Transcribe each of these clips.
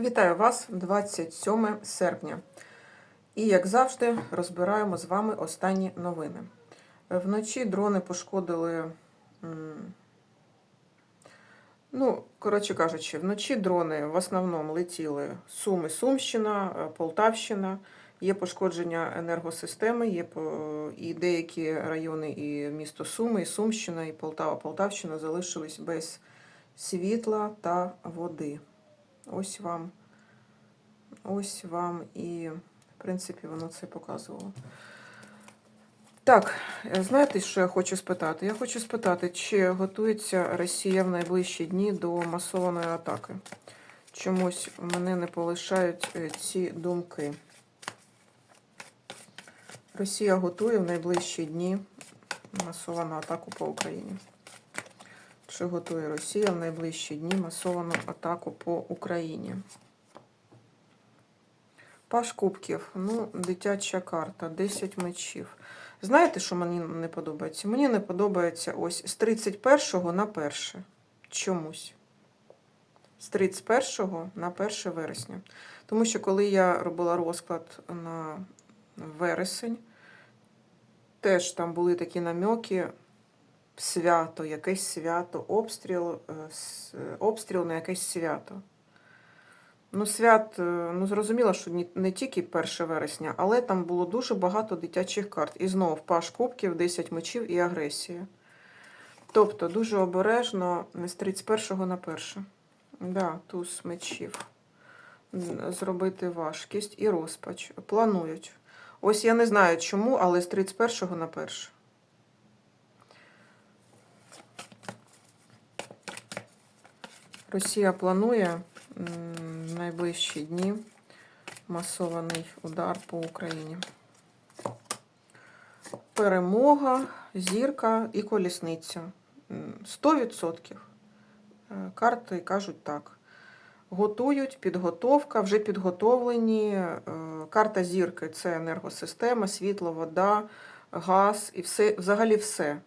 Вітаю вас 27 серпня. І, як завжди, розбираємо з вами останні новини. Вночі дрони пошкодили. Ну, коротше кажучи, вночі дрони в основному летіли Суми, Сумщина, е, Полтавщина. Є пошкодження енергосистеми, є і деякі райони, і місто Суми, і Сумщина, і Полтава, Полтавщина залишились без світла та води. Ось вам. Ось вам і, в принципі, воно це показувало. Так, е, знаєте, що я хочу спитати? Я хочу спитати, чи готується Росія в найближчі дні до масованої атаки? Чомусь мене не полишають е, ці думки. Росія готує в найближчі дні масовану атаку по Україні. Чи готує Росія в найближчі дні масовану атаку по Україні? Паш Кубків, ну, дитяча карта, 10 мечів. Знаєте, що мені не подобається? Мені не подобається ось з 31 на 1. Чомусь. З 31 на 1 вересня. Тому що коли я робила розклад на вересень, теж там були такі намеки, свято, якесь свято, обстріл, е, е, обстріл на якесь свято. Ну, свят, е, ну зрозуміло, що не тільки 1 вересня, але там було дуже багато дитячих карт. І знов паш кубків, 10 мечів і агресія. Тобто дуже обережно з 31 на 1. Да, туз мечів. Зробити важкість і розпач. Планують. Ось я не знаю чому, але з 31 на 1. Росія планує в найближчі дні масований удар по Україні. Перемога, зірка і колісниця. 100%. Е, Карти кажуть так. Готують, підготовка, вже підготовлені. Е, Карта зірки це енергосистема, світло, вода, газ і все, взагалі все.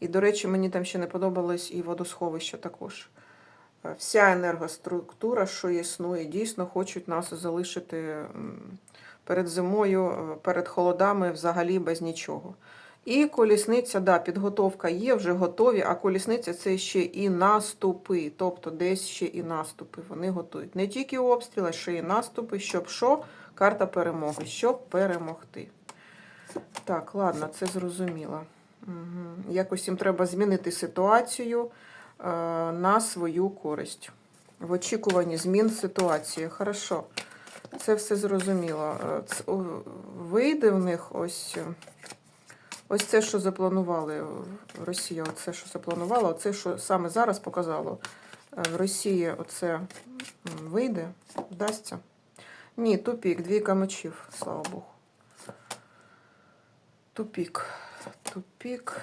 І, до речі, мені там ще не подобалось і водосховище також. Е, Вся енергоструктура, що існує, дійсно хочуть нас залишити перед зимою, е, перед холодами взагалі без нічого. І колісниця, да, підготовка є, вже готові, а колісниця це ще і наступи, тобто десь ще і наступи. Вони готують. Не тільки обстріли, а ще і наступи, щоб що? Карта перемоги, щоб перемогти. Так, ладно, це зрозуміло. Угу. Якось їм треба змінити ситуацію на свою користь. В очікуванні змін ситуації. Хорошо. Це все зрозуміло. Е, Вийде в них ось. е, Ось це, що запланували Росія, оце, що запланувала, оце, що саме зараз показало. Е, В Росії оце вийде, вдасться. Ні, тупік, двійка мечів, слава Богу. Тупік. Тупік.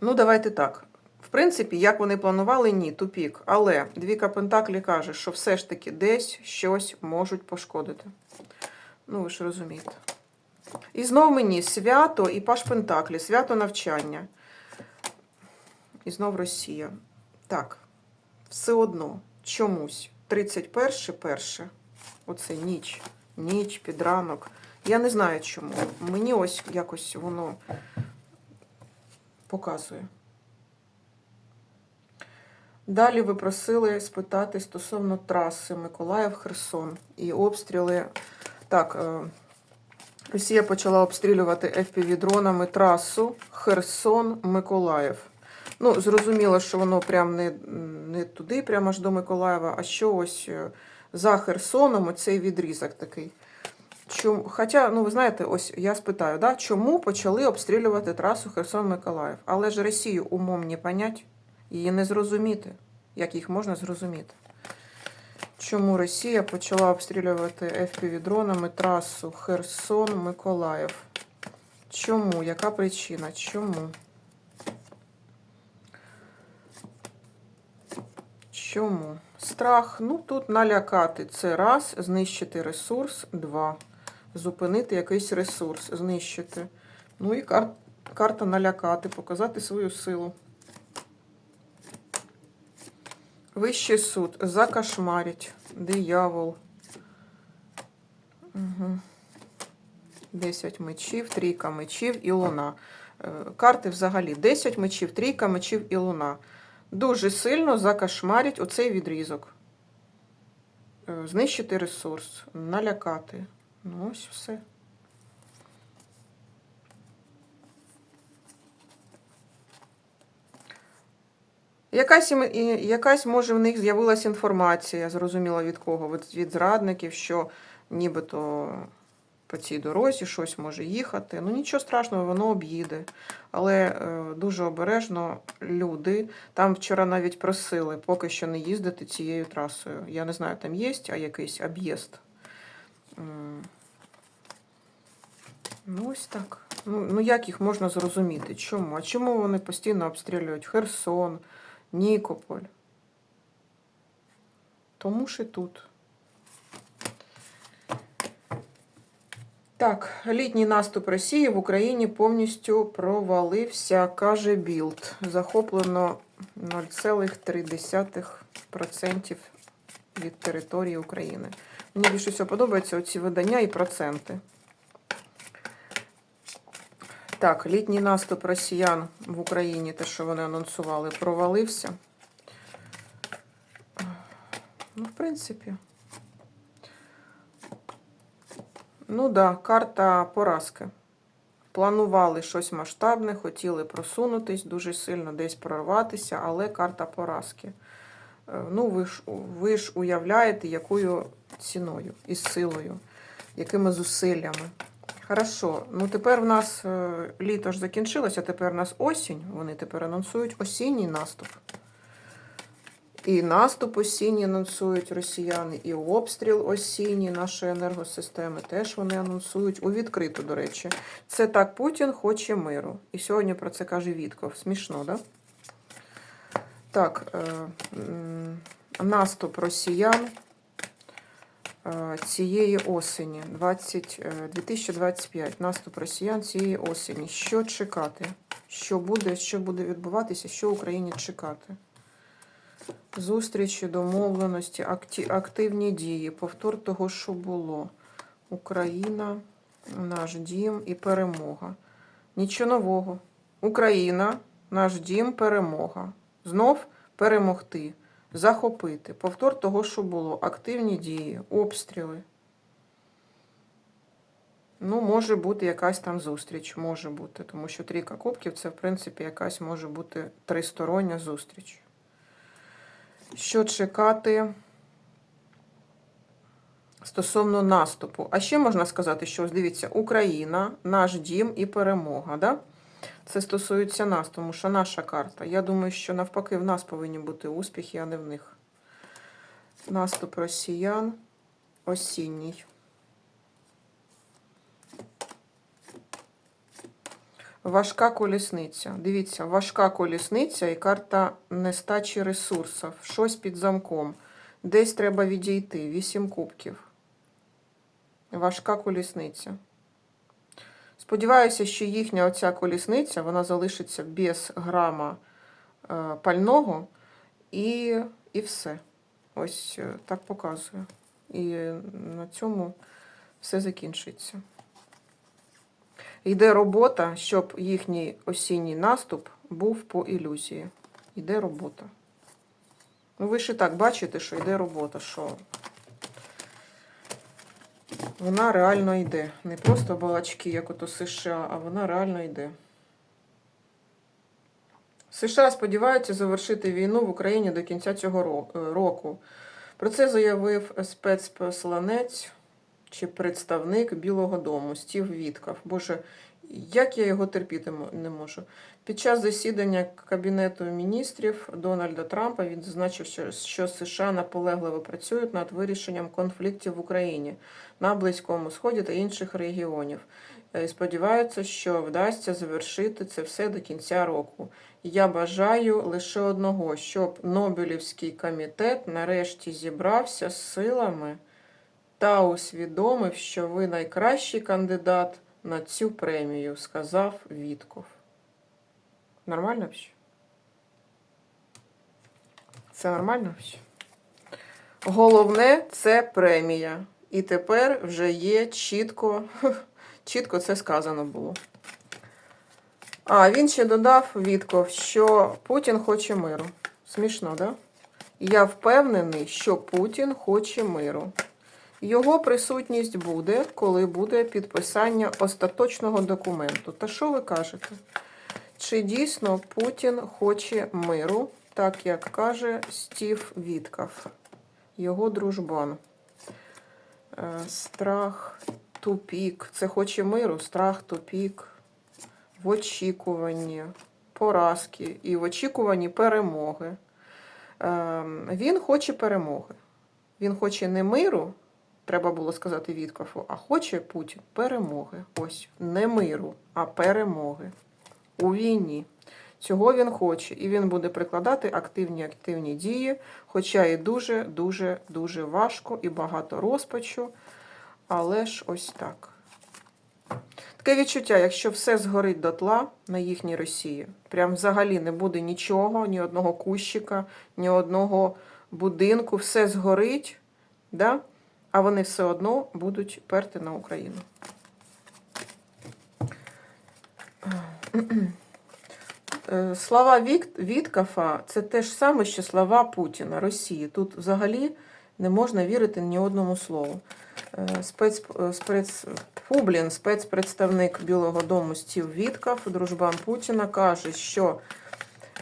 Ну, давайте так. В принципі, як вони планували, ні, тупік. Але двійка Пентаклі каже, що все ж таки десь щось можуть пошкодити. Ну, ви ж розумієте. І знов мені свято і Паш Пентаклі, свято навчання. І знов Росія. Так, все одно, чомусь. 31 перше. Оце ніч. Ніч, під ранок. Я не знаю чому. Мені ось якось воно показує. Далі ви просили спитати стосовно траси Миколаїв-Херсон і обстріли. Так, е, Росія почала обстрілювати FPV-дронами трасу Херсон-Миколаїв. Ну, зрозуміло, що воно прям не, не туди, прямо аж до Миколаєва, а що ось е, за Херсоном оцей відрізок такий. Чому, хоча, ну ви знаєте, ось я спитаю, да, чому почали обстрілювати трасу Херсон-Миколаїв? Але ж Росію умом не понять, її не зрозуміти. Як їх можна зрозуміти? Чому Росія почала обстрілювати FPV-дронами трасу Херсон-Миколаїв? Чому? Яка причина? Чому? Чому? Страх. Ну, тут налякати. Це раз, знищити ресурс, два. Зупинити якийсь ресурс, знищити. Ну і кар... карта налякати, показати свою силу. Вищий суд. Закошмарить. Диявол. Угу. 10 мечів, трійка мечів і луна. Е, Карти взагалі 10 мечів, трійка мечів і луна. Дуже сильно закошмарить оцей відрізок. Е, Знищити ресурс, налякати. Ну, ось все. Якась, якась може в них з'явилася інформація, зрозуміло від кого? Від, від зрадників, що нібито по цій дорозі щось може їхати. Ну нічого страшного, воно об'їде. Але е, дуже обережно люди. Там вчора навіть просили поки що не їздити цією трасою. Я не знаю, там є, а якийсь об'їзд. Ну, ось так. Ну, ну як їх можна зрозуміти? Чому? А чому вони постійно обстрілюють Херсон, Нікополь? Тому ж і тут. Так, літній наступ Росії в Україні повністю провалився, каже Білд. Захоплено 0,3% від території України. Мені більше всього подобаються оці видання і проценти. Так, літній наступ росіян в Україні, те, що вони анонсували, провалився. Ну, в принципі. Ну да, карта поразки. Планували щось масштабне, хотіли просунутись дуже сильно, десь прорватися, але карта поразки. Е, Ну, ви ж, ви ж уявляєте, якою ціною і силою, якими зусиллями. Хорошо, ну тепер в нас е, літо ж закінчилося, тепер у нас осінь. Вони тепер анонсують осінній наступ. І наступ осінній анонсують росіяни, і обстріл осінній нашої енергосистеми теж вони анонсують у відкриту, до речі. Це так Путін хоче миру. І сьогодні про це каже Вітков. Смішно, да? Так, е, м, наступ росіян е, цієї осені, 20, е, 2025. Наступ росіян цієї осені. Що чекати? Що буде, що буде відбуватися, що Україні чекати? Зустрічі, домовленості, активні дії, повтор того, що було. Україна, наш дім і перемога. Нічого нового. Україна, наш дім, перемога. Знов перемогти, захопити. Повтор того, що було. Активні дії, обстріли. Ну, може бути якась там зустріч, може бути, тому що трійка кубків це, в принципі, якась може бути тристороння зустріч. Що чекати стосовно наступу? А ще можна сказати, що дивіться, Україна, наш дім і перемога. Да? Це стосується нас, тому що наша карта. Я думаю, що навпаки в нас повинні бути успіхи, а не в них. Наступ росіян осінній. Важка колісниця. Дивіться, важка колісниця і карта нестачі ресурсів. Щось під замком. Десь треба відійти. Вісім кубків. Важка колісниця. Сподіваюся, що їхня оця колісниця вона залишиться без грама е, пального і, і все. Ось е, так показує. І на цьому все закінчиться. Йде робота, щоб їхній осінній наступ був по ілюзії. Йде робота. Ну, ви ж і так бачите, що йде робота, що вона реально йде. Не просто балачки, як ото США, а вона реально йде. США сподіваються завершити війну в Україні до кінця цього е, року. Про це заявив спецпосланець чи представник Білого Дому Стів Віткав. Боже, як я його терпіти не можу. Під час засідання Кабінету міністрів Дональда Трампа він зазначив, що- США наполегливо працюють над вирішенням конфліктів в Україні на Близькому Сході та інших регіонів. Е, І сподіваються, що вдасться завершити це все до кінця року. Я бажаю лише одного, щоб Нобелівський комітет нарешті зібрався з силами та усвідомив, що ви найкращий кандидат на цю премію, сказав Вітков. Нормально взагалі? Це нормально? Головне це премія. І тепер вже є чітко, чітко це сказано було. А, він ще додав Вітков, що Путін хоче миру. Смішно, да? Я впевнений, що Путін хоче миру. Його присутність буде, коли буде підписання остаточного документу. Та що ви кажете? Чи дійсно Путін хоче миру, так як каже Стів Вітков, його дружбан? Е, Страх, тупік. Це хоче миру, страх, тупік. В очікуванні поразки і в очікуванні перемоги. Ем, Він хоче перемоги. Він хоче не миру, треба було сказати Віткофу, а хоче Путін перемоги. Ось не миру, а перемоги у війні. Цього він хоче, і він буде прикладати активні активні дії, хоча і дуже, дуже, дуже важко і багато розпачу. Але ж ось так. Таке відчуття, якщо все згорить дотла на їхній Росії, прям взагалі не буде нічого, ні одного кущика, ні одного будинку, все згорить, да? А вони все одно будуть перти на Україну. Е, Слова. Віткафа це те ж саме, що слова Путіна, Росії. Тут взагалі не можна вірити ні одному слову. Е, Спец... Спец... Фу, блін, спецпредставник Білого Дому Стів Віткав, дружбан Путіна, каже, що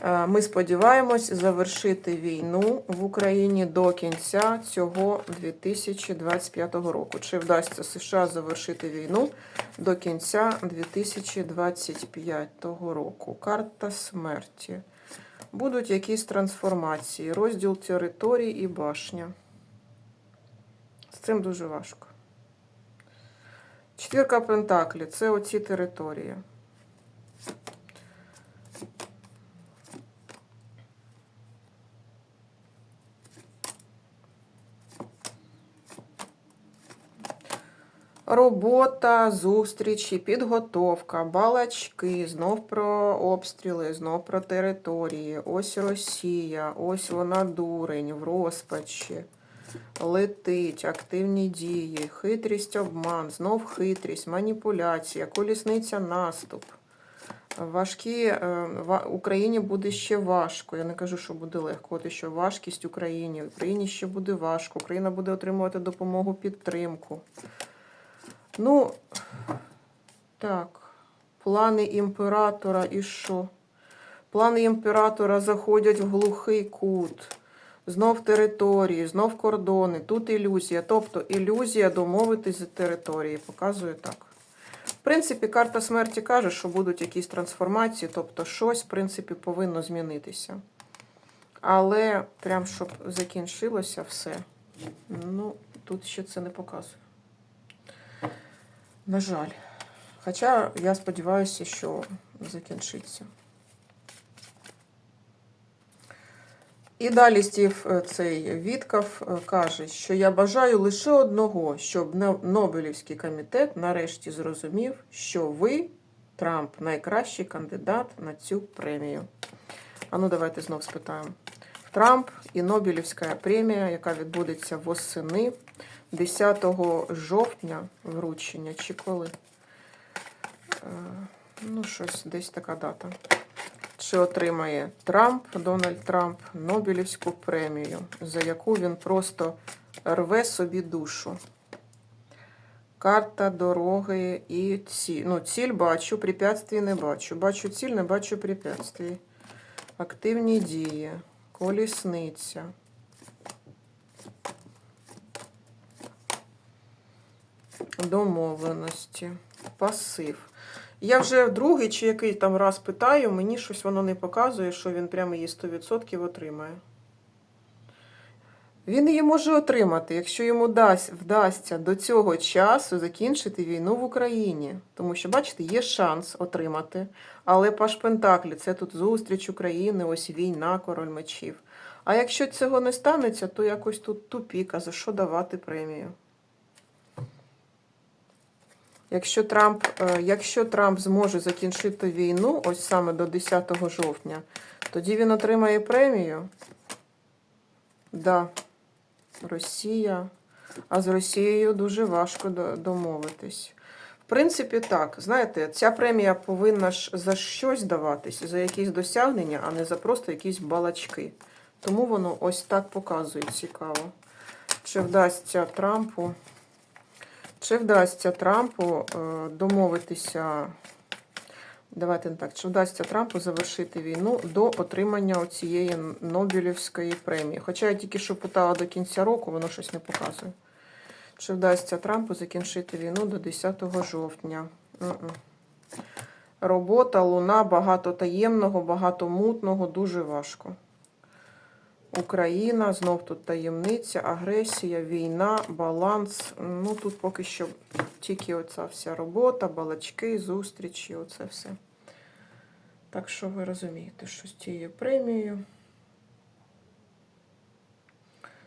ми сподіваємось завершити війну в Україні до кінця цього 2025 року. Чи вдасться США завершити війну до кінця 2025 року? Карта смерті. Будуть якісь трансформації, розділ територій і башня. З цим дуже важко. Четвірка Пентаклі це оці території. Робота, зустрічі, підготовка, балачки, знов про обстріли, знов про території. Ось Росія, ось вона дурень в розпачі. Летить, активні дії, хитрість, обман, знов хитрість, маніпуляція, колісниця, наступ. Важкі е, Україні буде ще важко. Я не кажу, що буде легко. От що важкість Україні. Україні ще буде важко. Україна буде отримувати допомогу, підтримку. Ну, так, плани імператора і що? Плани імператора заходять в глухий кут. Знов території, знов кордони, тут ілюзія. Тобто ілюзія домовитись за території. Показує так. В принципі, карта смерті каже, що будуть якісь трансформації, тобто щось, в принципі, повинно змінитися. Але прям щоб закінчилося все, ну, тут ще це не показує. На жаль. Хоча я сподіваюся, що закінчиться. І далі Стів е, цей Віткав е, каже, що я бажаю лише одного, щоб Нобелівський комітет нарешті зрозумів, що ви, Трамп, найкращий кандидат на цю премію. А ну давайте знов спитаємо. Трамп і Нобелівська премія, яка відбудеться восени 10 жовтня вручення, чи коли? Е, Ну, щось, десь така дата. Чи отримає Трамп, Дональд Трамп, Нобелівську премію, за яку він просто рве собі душу. Карта дороги і ціль. Ну, ціль бачу, препятствий не бачу. Бачу ціль, не бачу препятствий. Активні дії, колісниця. Домовленості, пасив. Я вже другий чи який там раз питаю, мені щось воно не показує, що він прямо її 100% отримає. Він її може отримати, якщо йому дасть, вдасться до цього часу закінчити війну в Україні. Тому що, бачите, є шанс отримати. Але Паш Пентаклі це тут зустріч України, ось війна, король мечів. А якщо цього не станеться, то якось тут тупік, а за що давати премію? Якщо Трамп, е, якщо Трамп зможе закінчити війну, ось саме до 10 жовтня, тоді він отримає премію. Да, Росія. А з Росією дуже важко домовитись. В принципі, так. Знаєте, ця премія повинна ж за щось даватись, за якісь досягнення, а не за просто якісь балачки. Тому воно ось так показує цікаво. Чи вдасться Трампу, чи вдасться Трампу е, домовитися. Давайте не так. Чи вдасться Трампу завершити війну до отримання цієї Нобелівської премії? Хоча я тільки що питала до кінця року, воно щось не показує. Чи вдасться Трампу закінчити війну до 10 жовтня? М-м. Робота, луна, багато таємного, багато мутного, дуже важко. Україна, знов тут таємниця, агресія, війна, баланс. Ну тут поки що тільки оця вся робота, балачки, зустрічі, оце все. Так що ви розумієте, що з цією премією.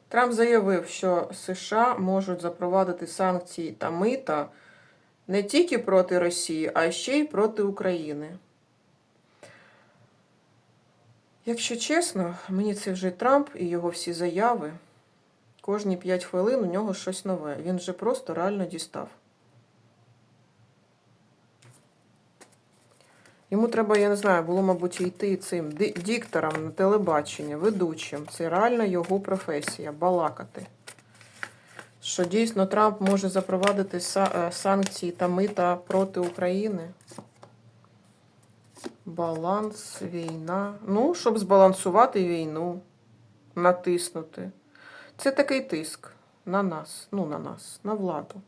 Трамп заявив, що США можуть запровадити санкції та мита не тільки проти Росії, а ще й проти України. Якщо чесно, мені це вже Трамп і його всі заяви. Кожні 5 хвилин у нього щось нове. Він вже просто реально дістав. Йому треба, я не знаю, було, мабуть, йти цим ди- диктором на телебачення, ведучим. Це реально його професія балакати. Що дійсно Трамп може запровадити е, санкції та мита проти України. Баланс, війна. Ну, щоб збалансувати війну, натиснути. Це такий тиск на нас, ну на нас, на владу.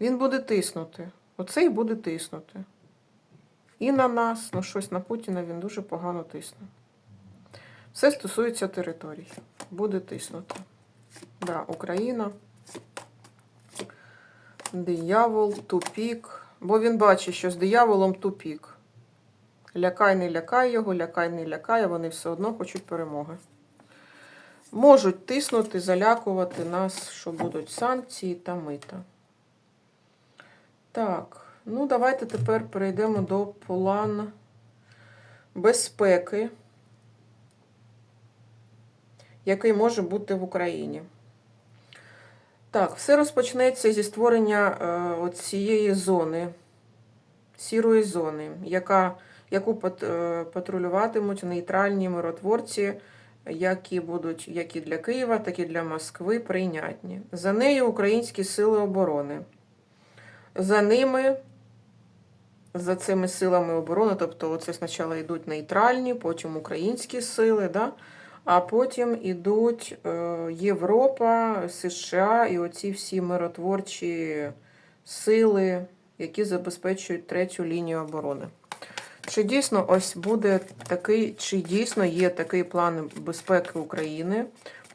Він буде тиснути. Оце і буде тиснути. І на нас, ну щось на Путіна він дуже погано тисне. Все стосується територій. Буде тиснути. Да, Україна. Диявол, тупік. Бо він бачить, що з дияволом тупік. Лякай, не лякай його, лякай, не лякай, вони все одно хочуть перемоги. Можуть тиснути, залякувати нас, що будуть санкції та мита. Так, ну давайте тепер перейдемо до плану безпеки, який може бути в Україні. Так, все розпочнеться зі створення е, цієї зони, сірої зони, яка, яку е, патрулюватимуть нейтральні миротворці, які будуть як і для Києва, так і для Москви прийнятні. За нею українські сили оборони. За ними, за цими силами оборони, тобто це спочатку йдуть нейтральні, потім українські сили, да? а потім йдуть е, Європа, США і оці всі миротворчі сили, які забезпечують третю лінію оборони. Чи дійсно ось буде такий, чи дійсно є такий план безпеки України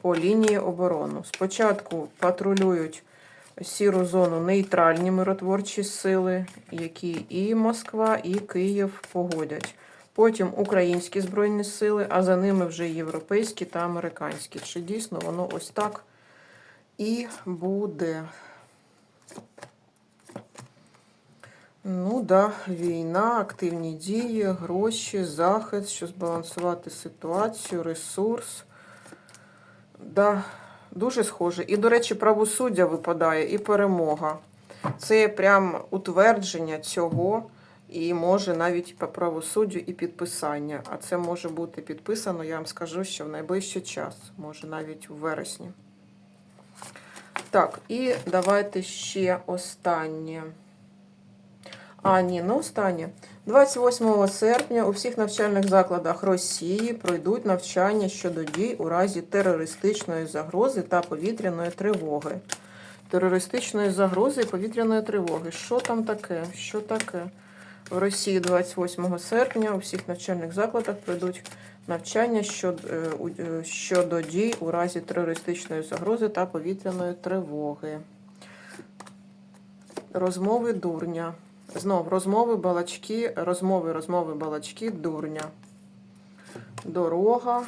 по лінії оборони? Спочатку патрулюють сіру зону нейтральні миротворчі сили, які і Москва, і Київ погодять. Потім українські збройні сили, а за ними вже європейські та американські. Чи дійсно воно ось так і буде? Ну да, війна, активні дії, гроші, захист, щоб збалансувати ситуацію, ресурс. Да, дуже схоже. І, до речі, правосуддя випадає, і перемога. Це прям утвердження цього, і може навіть по правосуддю і підписання. А це може бути підписано, я вам скажу, що в найближчий час, може навіть у вересні. Так, і давайте ще останнє. А, ні, ну останнє. 28 серпня у всіх навчальних закладах Росії пройдуть навчання щодо дій у разі терористичної загрози та повітряної тривоги. Терористичної загрози і повітряної тривоги. Що там таке? Що таке? В Росії 28 серпня у всіх навчальних закладах пройдуть навчання щодо, е, е, щодо дій у разі терористичної загрози та повітряної тривоги. Розмови дурня. Знов розмови, балачки, розмови, розмови, балачки, дурня. Дорога.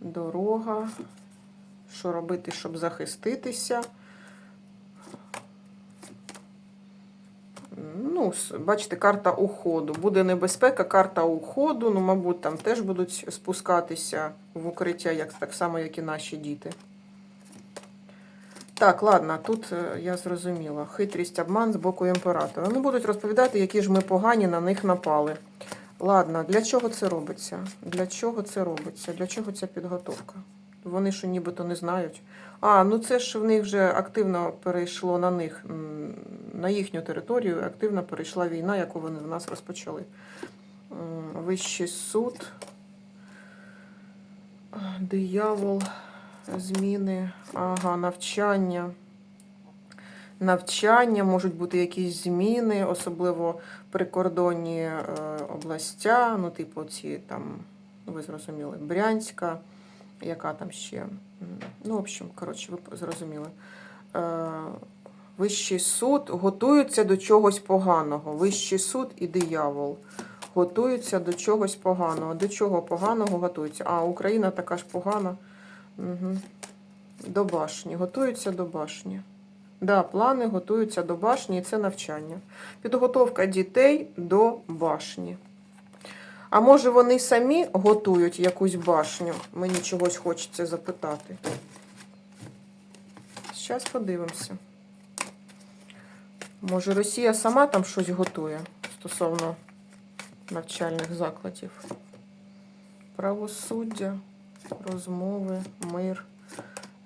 Дорога. Що робити, щоб захиститися? Ну, бачите, карта уходу. Буде небезпека, карта уходу. Ну, мабуть, там теж будуть спускатися в укриття, як, так само, як і наші діти. Так, ладно, тут е, я зрозуміла. Хитрість, обман з боку імператора. Ну, будуть розповідати, які ж ми погані на них напали. Ладно, для чого це робиться? Для чого це робиться? Для чого ця підготовка? Вони що нібито не знають. А, ну це ж в них вже активно перейшло на них, на їхню територію, активно перейшла війна, яку вони в нас розпочали. Вищий суд, диявол, зміни, ага, навчання. Навчання, можуть бути якісь зміни, особливо прикордонні е, областя, ну, типу, ці там, ви зрозуміли, Брянська, яка там ще. Ну, в общем, коротше, ви зрозуміли. Е, Вищий суд готується до чогось поганого. Вищий суд і диявол готуються до чогось поганого. До чого поганого готуються? А, Україна така ж погана. Угу. До башні. Готуються до башні. Да, плани готуються до башні, і це навчання. Підготовка дітей до башні. А може вони самі готують якусь башню? Мені чогось хочеться запитати. Зараз подивимося. Може, Росія сама там щось готує стосовно навчальних закладів. Правосуддя, розмови, мир,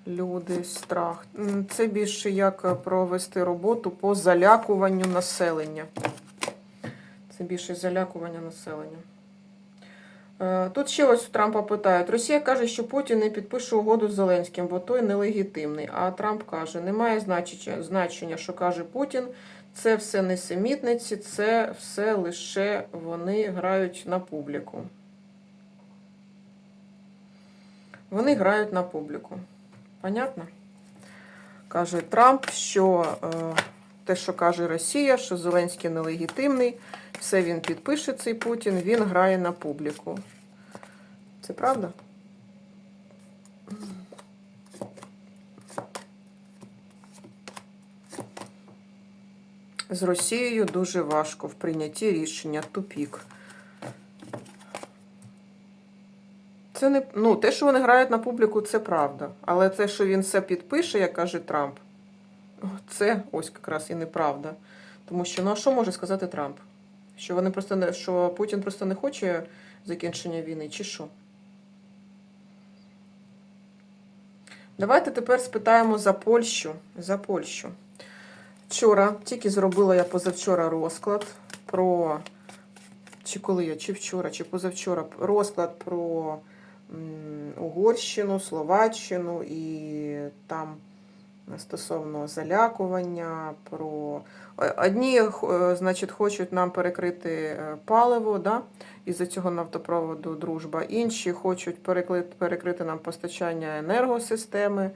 люди, страх. Це більше як провести роботу по залякуванню населення. Це більше залякування населення. Е, Тут ще ось у Трампа питають: Росія каже, що Путін не підпише угоду з Зеленським, бо той нелегітимний. А Трамп каже, немає значення, що каже Путін. Це все несемітниці, це все лише вони грають на публіку. Вони грають на публіку. Понятно? Каже Трамп, що е, те, що каже Росія, що Зеленський нелегітимний, все він підпише цей Путін, він грає на публіку. Це правда? З Росією дуже важко в прийнятті рішення тупік. Це не ну, те, що вони грають на публіку, це правда. Але те, що він все підпише, як каже Трамп, це ось якраз і неправда. Тому що ну а що може сказати Трамп? Що вони просто не що Путін просто не хоче закінчення війни, чи що? Давайте тепер спитаємо за Польщу. За Польщу. Вчора, тільки зробила я позавчора розклад про. Чи коли я, чи вчора, чи позавчора розклад про Угорщину, Словаччину і там стосовно залякування, про одні, е, значить, хочуть нам перекрити е, паливо, да? із-за цього нафтопроводу дружба. Інші хочуть перекрити, нам постачання енергосистеми.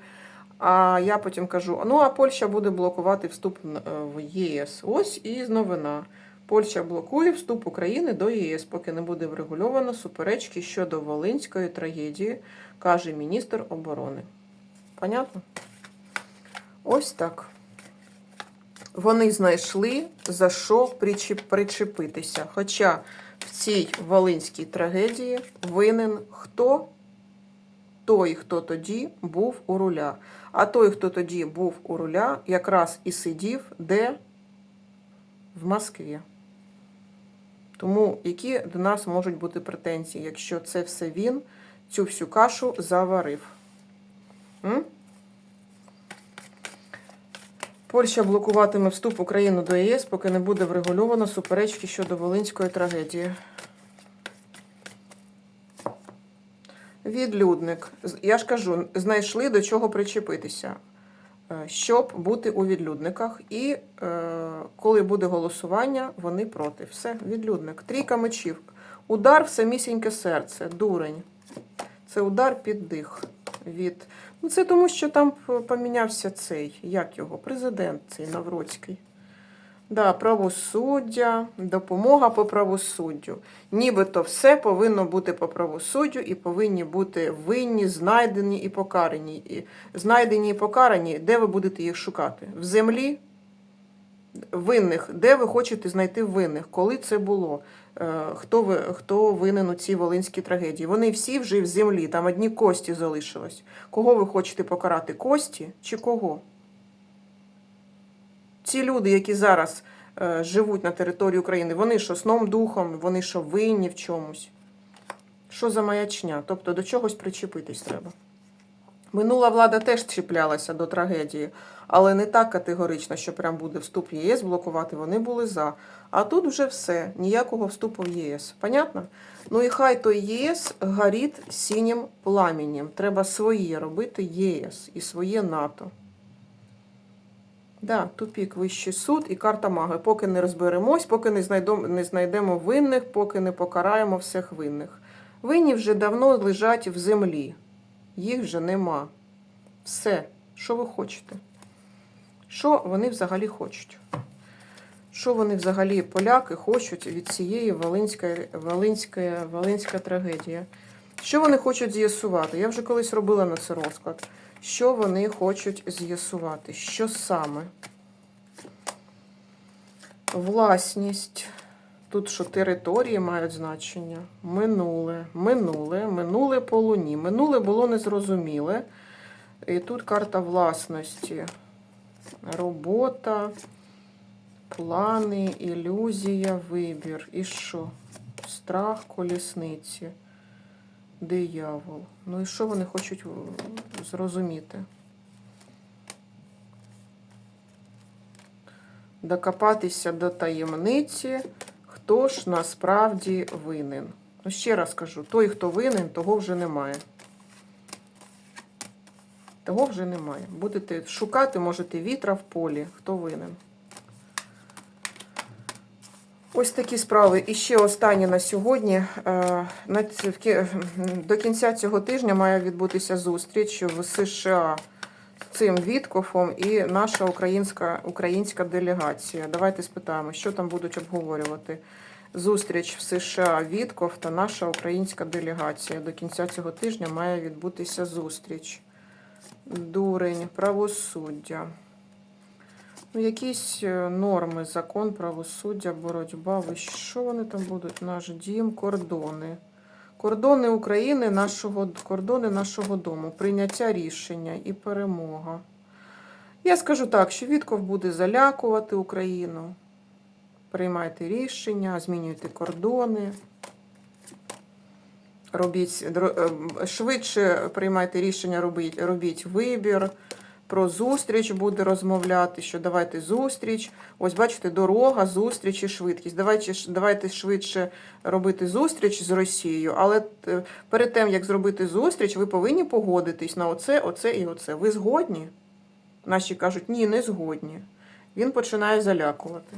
А я потім кажу: ну а Польща буде блокувати вступ е, в ЄС. Ось і новина. Польща блокує вступ України до ЄС, поки не буде врегульовано суперечки щодо Волинської трагедії, каже міністр оборони. Понятно? Ось так. Вони знайшли за що причепитися. Хоча в цій волинській трагедії винен хто? Той, хто тоді був у руля. А той, хто тоді був у руля, якраз і сидів де? В Москві. Тому які до нас можуть бути претензії, якщо це все він цю всю кашу заварив? М? Польща блокуватиме вступ України до ЄС, поки не буде врегульовано суперечки щодо Волинської трагедії. Відлюдник. Я ж кажу, знайшли до чого причепитися, щоб бути у відлюдниках. І е, коли буде голосування, вони проти. Все, відлюдник. Трійка мечів. Удар в самісіньке серце. Дурень. Це удар під дих. Від... Ну, це тому, що там помінявся цей, як його, президент цей Навроцький. Да, правосуддя, допомога по правосуддю. Нібито все повинно бути по правосуддю і повинні бути винні, знайдені і покарані. І знайдені і покарані, де ви будете їх шукати? В землі? Винних, де ви хочете знайти винних? Коли це було? Е, Хто ви хто винен у цій волинській трагедії? Вони всі вже в землі, там одні кості залишилось. Кого ви хочете покарати? Кості чи кого? Ці люди, які зараз е, живуть на території України, вони що сном духом, вони що винні в чомусь? Що за маячня? Тобто до чогось причепитись треба. Минула влада теж чіплялася до трагедії, але не так категорично, що прям буде вступ в ЄС блокувати. Вони були за. А тут вже все, ніякого вступу в ЄС. Понятно? Ну і хай той ЄС горить синім пламенем. Треба своє робити ЄС і своє НАТО. Да, тупік вищий суд і карта маги. Поки не розберемось, поки не знайдемо, не знайдемо винних, поки не покараємо всіх винних. Винні вже давно лежать в землі. Їх вже нема. Все, що ви хочете? Що вони взагалі хочуть? Що вони взагалі, поляки, хочуть від цієї волинської, волинської, волинська трагедія? Що вони хочуть з'ясувати? Я вже колись робила на це розклад. Що вони хочуть з'ясувати? Що саме? Власність. Тут що території мають значення. Минуле, минуле, минуле по луні. Минуле було незрозуміле. І тут карта власності. Робота, плани, ілюзія, вибір. І що? Страх колісниці. Диявол. Ну і що вони хочуть зрозуміти? Докопатися до таємниці, хто ж насправді винен. Ну, ще раз кажу, той, хто винен, того вже немає. Того вже немає. Будете шукати, можете вітра в полі, хто винен. Ось такі справи. І ще останнє на сьогодні. Е, До кінця цього тижня має відбутися зустріч в США з цим Віткофом і наша українська, українська делегація. Давайте спитаємо, що там будуть обговорювати. Зустріч в США Вітков та наша українська делегація. До кінця цього тижня має відбутися зустріч. Дурень, правосуддя. Ну, якісь е, норми, закон, правосуддя, боротьба. Ви що вони там будуть? Наш дім, кордони. Кордони України, нашого, кордони нашого дому, прийняття рішення і перемога. Я скажу так, що Вітков буде залякувати Україну. Приймайте рішення, змінюйте кордони. Робіть е, швидше приймайте рішення, робіть, робіть вибір. Про зустріч буде розмовляти, що давайте зустріч. Ось бачите, дорога, зустріч і швидкість. Давайте, давайте швидше робити зустріч з Росією, але е, перед тим, як зробити зустріч, ви повинні погодитись на оце, оце і оце. Ви згодні? Наші кажуть, ні, не згодні. Він починає залякувати.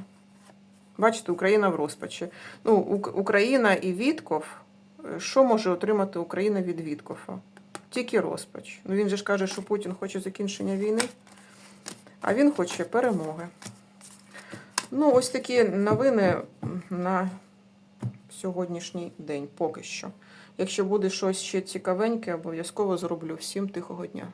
Бачите, Україна в розпачі. Ну, Україна і Вітков. е, Що може отримати Україна від Віткофа? Тільки розпач. Ну він же ж каже, що Путін хоче закінчення війни, а він хоче перемоги. Ну, ось такі новини на сьогоднішній день поки що. Якщо буде щось ще цікавеньке, обов'язково зроблю. Всім тихого дня.